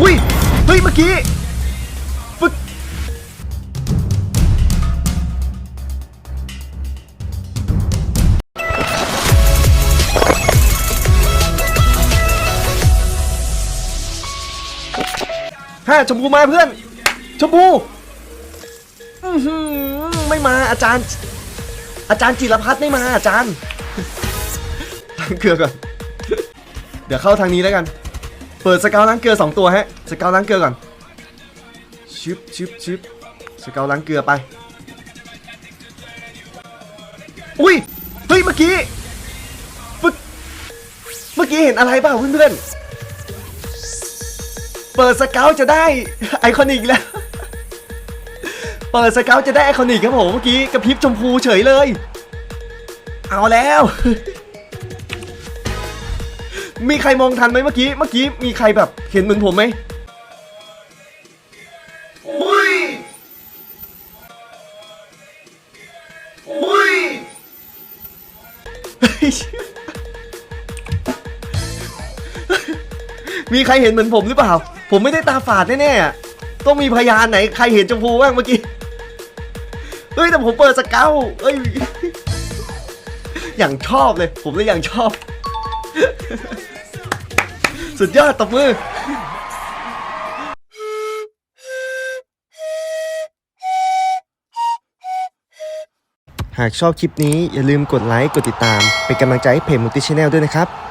อุ้ย เฮ้ย เมื่อกี้ฟึกฮ่าชมพูมาเพื่อน ชมพูอื้อหือไม่มาอาจารย์ อาจารย์จิรพัฒน์ไม่มาอาจารย์ล้างเกลือก่อน เดี๋ยวเข้าทางนี้แล้วกัน เปิดสเกลล้างเกลือสองตัวฮะสเกลล้างเกลือก่อนชึบชึบชึบสเกลล้างเกลือไป อุ้ยเฮ้ยเมื่อกี้ฟึกเมื่อกี้เห็นอะไรเปล่าเพื่อนๆเปิดสเกลจะได้ไอคอนิกแล้ว เปิดสเกลจะได้ไอคอนิกครับผมเมื่อกี้กระพริบชมพูเฉยเลย เอาแล้ว มีใครมองทันไหมเมื่อกี้ เมื่อกี้มีใครแบบเห็นเหมือนผมไหมอุ้ยอุ้ยมีใครเห็นเหมือนผมหรือเปล่า ผมไม่ได้ตาฝาดแน่ๆอะต้องมีพยานไหนใครเห็นชมพูบ้างเมื่อกี้ เฮ้ยแต่ผมเปิดสเกลเอ้ย อย่างชอบเลย ผมเลยอย่างชอบ สุดยอดตบมือ หากชอบคลิปนี้อย่าลืมกดไลค์ กดติดตาม เป็นกำลังใจให้เพจมูติชแนลด้วยนะครับ